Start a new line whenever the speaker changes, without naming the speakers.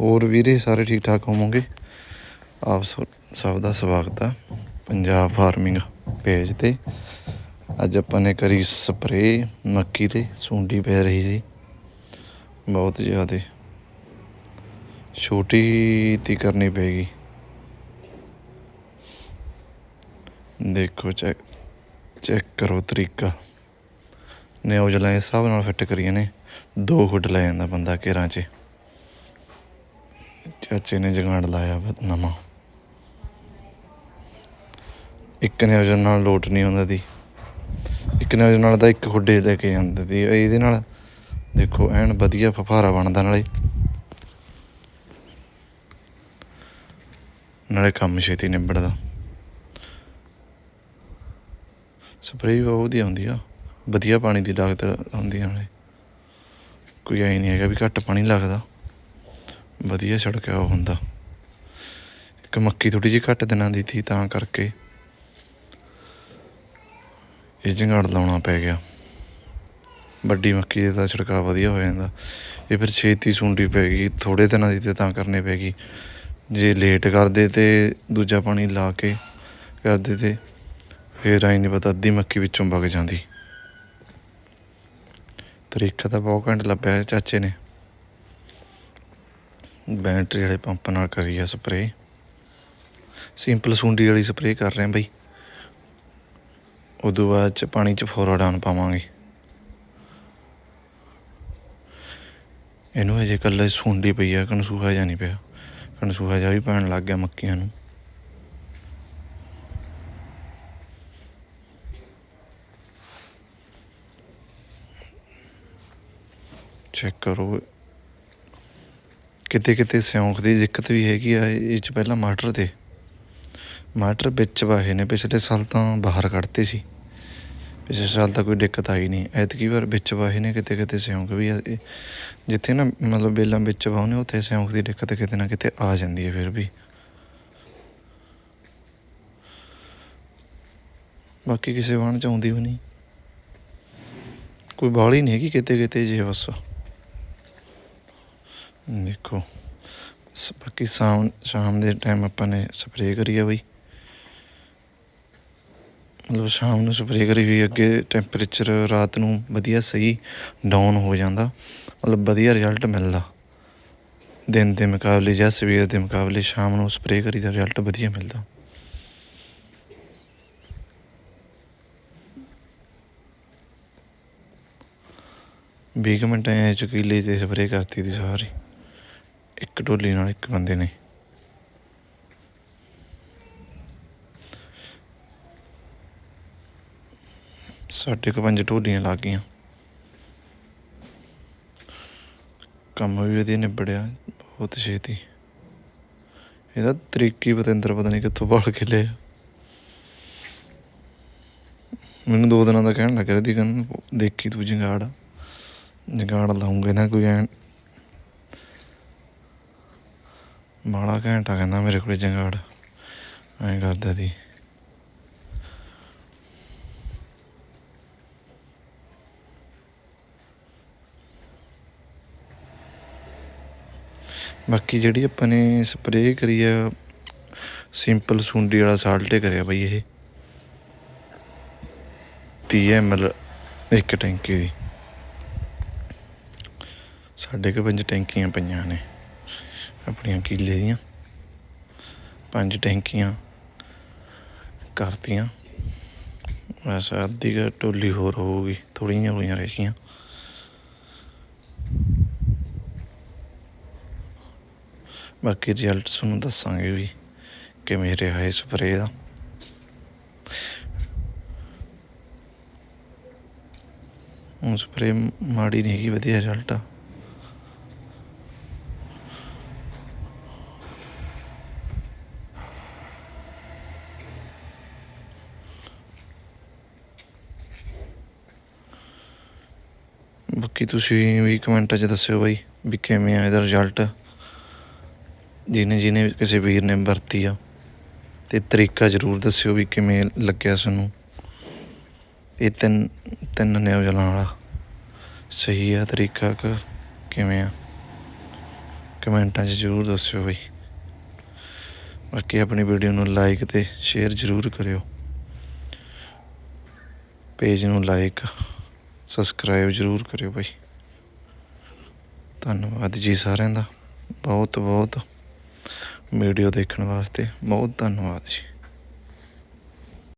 ਹੋਰ ਵੀਰੇ ਸਾਰੇ ਠੀਕ ਠਾਕ ਹੋਵੋਗੇ? ਆਪ ਸਭ ਦਾ ਸਵਾਗਤ ਆ ਪੰਜਾਬ ਫਾਰਮਿੰਗ ਪੇਜ ਤੇ। ਅੱਜ ਆਪਾਂ ਨੇ ਕਰੀ ਸਪਰੇ ਮੱਕੀ ਤੇ, ਸੁੰਡੀ ਪੈ ਰਹੀ ਸੀ। ਬਹੁਤ ਜ਼ਿਆਦੇ। ਛੋਟੀ ਤੀ ਕਰਨੀ ਪੈਗੀ ਦੇਖੋ ਚੈੱਕ ਚੈੱਕ ਕਰੋ ਤਰੀਕਾ। ਨਿਊਜ਼ਲਾਂ ਇਸ ਹਿਸਾਬ ਨਾਲ ਫਿੱਟ ਕਰੀਆਂ ਨੇ। ਦੋ ਫੁੱਟ ਲੈ ਜਾਂਦਾ ਬੰਦਾ ਘੇਰਾਂ 'ਚ। ਚਾਚੇ ਨੇ ਜਗਾੜ ਲਾਇਆ ਨਵਾਂ। ਇੱਕ ਨੇ ਨਿਊਜ਼ ਨਾਲ ਲੋਟ ਨਹੀਂ ਹੁੰਦਾ ਦੀ। ਇੱਕ ਨਿਊਜ਼ ਨਾਲ ਤਾਂ ਇੱਕ ਖੁੱਡੇ ਲੈ ਕੇ ਜਾਂਦੇ ਦੀ। ਇਹਦੇ ਨਾਲ ਦੇਖੋ, ਐਨ ਵਧੀਆ ਫਫਾਰਾ ਬਣਦਾ ਨਾਲੇ। ਨਾਲੇ ਕੰਮ ਛੇਤੀ ਨਿਬੜਦਾ। ਸਪਰੇਅ ਵੀ ਬਹੁਤ ਵਧੀਆ ਹੁੰਦੀ ਆ। ਵਧੀਆ ਪਾਣੀ ਦੀ ਲਾਗਤ ਹੁੰਦੀ ਆ ਨਾਲੇ। ਕੋਈ ਐ ਨਹੀਂ ਹੈਗਾ ਵੀ ਘੱਟ ਪਾਣੀ ਲੱਗਦਾ। ਵਧੀਆ ਛੜਕਿਆ ਉਹ ਹੁੰਦਾ। ਇੱਕ ਮੱਕੀ ਥੋੜੀ ਜਿਹੀ ਘੱਟ ਦਿਨਾਂ ਦੀ ਸੀ, ਤਾਂ ਕਰਕੇ ਇਹ ਜੰਗਾੜ ਲਾਉਣਾ ਪੈ ਗਿਆ। ਵੱਡੀ ਮੱਕੀ ਦੇ ਤਾਂ ਛੜਕਾ ਵਧੀਆ ਹੋ ਜਾਂਦਾ। ਇਹ ਫਿਰ ਛੇਤੀ ਸੁੰਡੀ ਪੈ ਗਈ ਥੋੜੇ ਦਿਨਾਂ ਦੀ ਤੇ ਤਾਂ ਕਰਨੇ ਪੈ ਗਈ। ਜੇ ਲੇਟ ਕਰਦੇ ਤੇ ਦੂਜਾ ਪਾਣੀ ਲਾ ਕੇ ਕਰਦੇ ਤੇ ਫਿਰ ਆਈ ਨਹੀਂ ਪਤਾ ਅੱਧੀ ਮੱਕੀ ਵਿੱਚੋਂ ਵਗ ਜਾਂਦੀ। ਤਰੀਕਾ ਤਾਂ ਬਹੁਤ ਘੰਟ ਲੱਭਿਆ ਚਾਚੇ ਨੇ। ਬੈਟਰੀ ਵਾਲੇ ਪੰਪ ਨਾਲ ਕਰੀ ਆ ਸਪਰੇ ਸਿੰਪਲ ਸੁੰਡੀ ਵਾਲੀ ਸਪਰੇ ਕਰ ਰਹੇ ਆ ਬਈ। ਉਦੋਂ ਬਾਅਦ ਚ ਪਾਣੀ ਚ ਫੋਰੋਡਾਨ ਪਾਵਾਂਗੇ। ਇਹਨੂੰ ਅਜੇ ਕੱਲੇ ਸੁੰਡੀ ਪਈ ਆ, ਕਨਸੂਹਾ ਜਾਂ ਨਹੀਂ ਪਿਆ। ਕਨਸੂਹਾ ਜਿਹਾ ਵੀ ਪੈਣ ਲੱਗ ਗਿਆ ਮੱਕੀਆਂ ਨੂੰ। ਚੈੱਕ ਕਰੋ। ਕਿਤੇ ਕਿਤੇ ਸਿਉਂਕ ਦੀ ਦਿੱਕਤ ਵੀ ਹੈਗੀ ਆ, ਇਹ ਚ ਪਹਿਲਾਂ ਮਾਟਰ ਤੇ। ਮਾਟਰ ਵਿੱਚ ਵਾਹੇ ਨੇ, ਪਿਛਲੇ ਸਾਲ ਤਾਂ ਬਾਹਰ ਕੱਢਤੇ ਸੀ। ਪਿਛਲੇ ਸਾਲ ਤਾਂ ਕੋਈ ਦਿੱਕਤ ਆਈ ਨਹੀਂ। ਐਤਕੀ ਵਾਰ ਵਿੱਚ ਵਾਹੇ ਨੇ, ਕਿਤੇ ਕਿਤੇ ਸਿਉਂਕ ਵੀ ਆ ਜਿੱਥੇ ਨਾ ਮਤਲਬ ਬੇਲਾਂ ਵਿੱਚ ਵਾਹੁੰਦੇ ਉੱਥੇ ਸਿਉਂਖ ਦੀ ਦਿੱਕਤ ਕਿਤੇ ਨਾ ਕਿਤੇ ਆ ਜਾਂਦੀ ਹੈ ਫਿਰ ਵੀ। ਬਾਕੀ ਕਿਸੇ ਵਾਣ ਚ ਆਉਂਦੀ ਵੀ ਨਹੀਂ। ਕੋਈ ਬਾਹਲੀ ਨਹੀਂ ਹੈਗੀ ਕਿਤੇ ਕਿਤੇ ਜੇ ਬਸ। ਦੇਖੋ, ਸ- ਬਾਕੀ ਸ਼ਾਮ ਸ਼ਾਮ ਦੇ ਟਾਈਮ ਆਪਾਂ ਨੇ ਸਪਰੇਅ ਕਰੀ ਆ ਬਈ। ਮਤਲਬ ਸ਼ਾਮ ਨੂੰ ਸਪਰੇਅ ਕਰੀ ਵੀ ਅੱਗੇ ਟੈਂਪਰੇਚਰ ਰਾਤ ਨੂੰ ਵਧੀਆ ਸਹੀ ਡਾਊਨ ਹੋ ਜਾਂਦਾ। ਮਤਲਬ ਵਧੀਆ ਰਿਜ਼ਲਟ ਮਿਲਦਾ। ਦਿਨ ਦੇ ਮੁਕਾਬਲੇ ਜਾਂ ਸਵੇਰ ਦੇ ਮੁਕਾਬਲੇ ਸ਼ਾਮ ਨੂੰ ਸਪਰੇਅ ਕਰੀ ਦਾ ਰਿਜ਼ਲਟ ਵਧੀਆ ਮਿਲਦਾ। ਵੀਹ ਕੁ ਮਿੰਟਾਂ ਐ ਚਕੀਲੇ ਤੇ ਸਪਰੇਅ ਕਰਤੀ ਦੀ ਸਾਰੀ। ਇੱਕ ਢੋਲੀ ਨਾਲ ਇੱਕ ਬੰਦੇ ਨੇ। ਸਾਡੇ ਕੁ ਪੰਜ ਢੋਲੀਆਂ ਲੱਗ ਗਈਆਂ। ਕੰਮ ਵੀ ਵਧੀਆ ਨਿਬੜਿਆ, ਬਹੁਤ ਛੇਤੀ। ਇਹਦਾ ਤਰੀਕੀ ਪਤੰਦਰ ਪਤਾ ਨਹੀਂ ਕਿੱਥੋਂ ਭਾਲ ਕੇ ਲਿਆ। ਮੈਨੂੰ ਦੋ ਦਿਨਾਂ ਦਾ ਕਹਿਣ ਲੱਗਾ ਇਹਦੀ ਕਹਿੰਦਾ ਦੇਖੀ ਤੂੰ ਜੰਗਾੜ। ਜੰਗਾੜ ਲਾਉਂਗੇ ਨਾ ਕੋਈ ਐਂ। ਬਾਲਾ ਘੰਟਾ ਕਹਿੰਦਾ ਮੇਰੇ ਕੋਲੇ ਜੰਗਾੜ। ਐਂ ਕਰਦਾ ਦੀ ਬਾਕੀ ਜਿਹੜੀ ਆਪਾਂ ਨੇ ਸਪਰੇਅ ਕਰੀ ਆ ਸਿੰਪਲ ਸੁੰਡੀ ਵਾਲਾ ਸਾਲਟੇ ਕਰਿਆ ਬਈ ਇਹ। 30 ml ਇੱਕ ਟੈਂਕੀ ਦੀ। ਸਾਡੇ ਕੋਲ ਪੰਜ ਟੈਂਕੀਆਂ ਪਈਆਂ ਨੇ। ਆਪਣੀਆਂ ਕੀਲੇ ਦੀਆਂ, ਪੰਜ ਟੈਂਕੀਆਂ ਕਰਤੀਆਂ। ਬਸ ਅੱਧੀ ਕੁ ਟੋਲੀ ਹੋਰ ਹੋਊਗੀ, ਥੋੜ੍ਹੀਆਂ ਹੋਈਆਂ ਰਹਿ ਗਈਆਂ। ਬਾਕੀ ਰਿਜ਼ਲਟ ਤੁਹਾਨੂੰ ਦੱਸਾਂਗੇ ਵੀ ਕਿਵੇਂ ਰਿਹਾ ਇਹ ਸਪਰੇਅ ਦਾ। ਉਹ ਸਪਰੇਅ ਮਾੜੀ ਨਹੀਂ ਹੈਗੀ, ਵਧੀਆ ਰਿਜ਼ਲਟ ਆ। ਬਾਕੀ ਤੁਸੀਂ ਵੀ ਕਮੈਂਟਾਂ 'ਚ ਦੱਸਿਓ ਬਾਈ ਵੀ ਕਿਵੇਂ ਆ ਇਹਦਾ ਰਿਜ਼ਲਟ ਜਿਹਨੇ ਜਿਹਨੇ ਕਿਸੇ ਵੀਰ ਨੇ ਵਰਤੀ ਆ। ਤੇ ਤਰੀਕਾ ਜ਼ਰੂਰ ਦੱਸਿਓ ਵੀ ਕਿਵੇਂ ਲੱਗਿਆ ਸਾਨੂੰ। ਇਹ ਤਿੰਨ ਤਿੰਨ ਨਿਊਜ਼ਲਾਂ ਵਾਲਾ। ਸਹੀ ਆ ਤਰੀਕਾ ਕਿ, ਕਿਵੇਂ ਆ? ਕਮੈਂਟਾਂ 'ਚ ਜ਼ਰੂਰ ਦੱਸਿਓ ਬਈ। ਬਾਕੀ ਆਪਣੀ ਵੀਡੀਓ ਨੂੰ ਲਾਈਕ ਤੇ ਸ਼ੇਅਰ ਜ਼ਰੂਰ ਕਰਿਓ। ਪੇਜ ਨੂੰ ਲਾਈਕ ਸਬਸਕ੍ਰਾਈਬ ਜ਼ਰੂਰ ਕਰਿਓ ਬਾਈ। ਧੰਨਵਾਦ ਜੀ ਸਾਰਿਆਂ ਦਾ। ਬਹੁਤ ਬਹੁਤ ਵੀਡੀਓ ਦੇਖਣ ਵਾਸਤੇ ਬਹੁਤ ਧੰਨਵਾਦ ਜੀ।